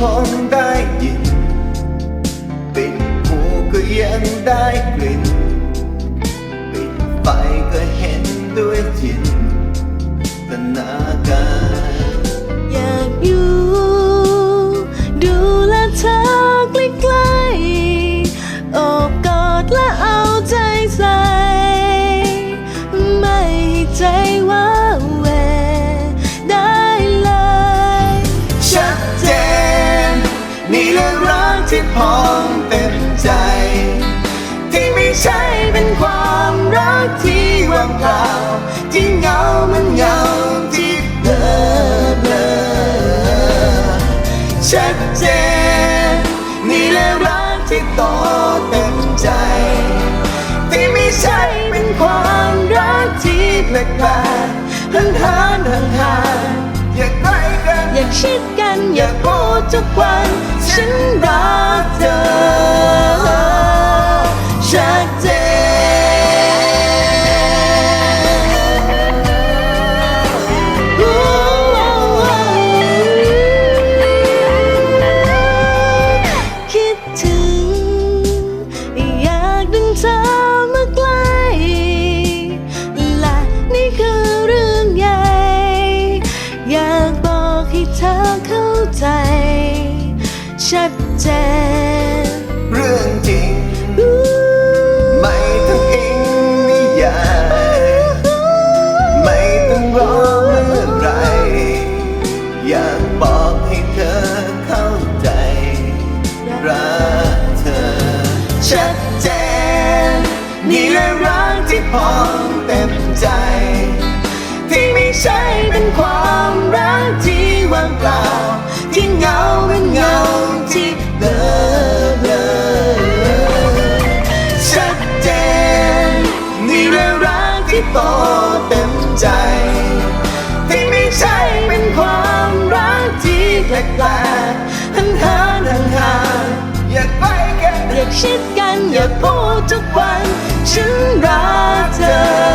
คงได้ยินเป็นหูก็ยังได้กลิ่น ใช่เป็นความรักที่ว่างเปล่า ที่เงามันเงาที่เบลอเบลอชัดเจนนี่แหละรักที่โตเต็มใจ ที่ไม่ใช่เป็นความรักที่แปลกๆห่างหานห่างหานอย่าใกล้กัน อยากชิดกัน อยากพูดทุกวัน ฉันรัก ชัดเจน เรื่องจริง ไม่ต้องอิงนิยายไม่ต้องรอเมื่อไหรอยากบอกให้เธอเข้าใจรักเธอ ชัดเจน นี่แหละรักที่พร้อมเต็มใจ ที่ไม่ใช่เป็นความรักที่ว่างเปล่า งาเป็นเงาที่เบลอเลอชัดเจนนี่แหละรักที่โตเต็มใจ ที่ไม่ใช่เป็นความรักที่แปลกๆห่างหาห่างหาอย่าใกล้กันอยากชิดกันอยากพูดทุกวันฉันรักเธอ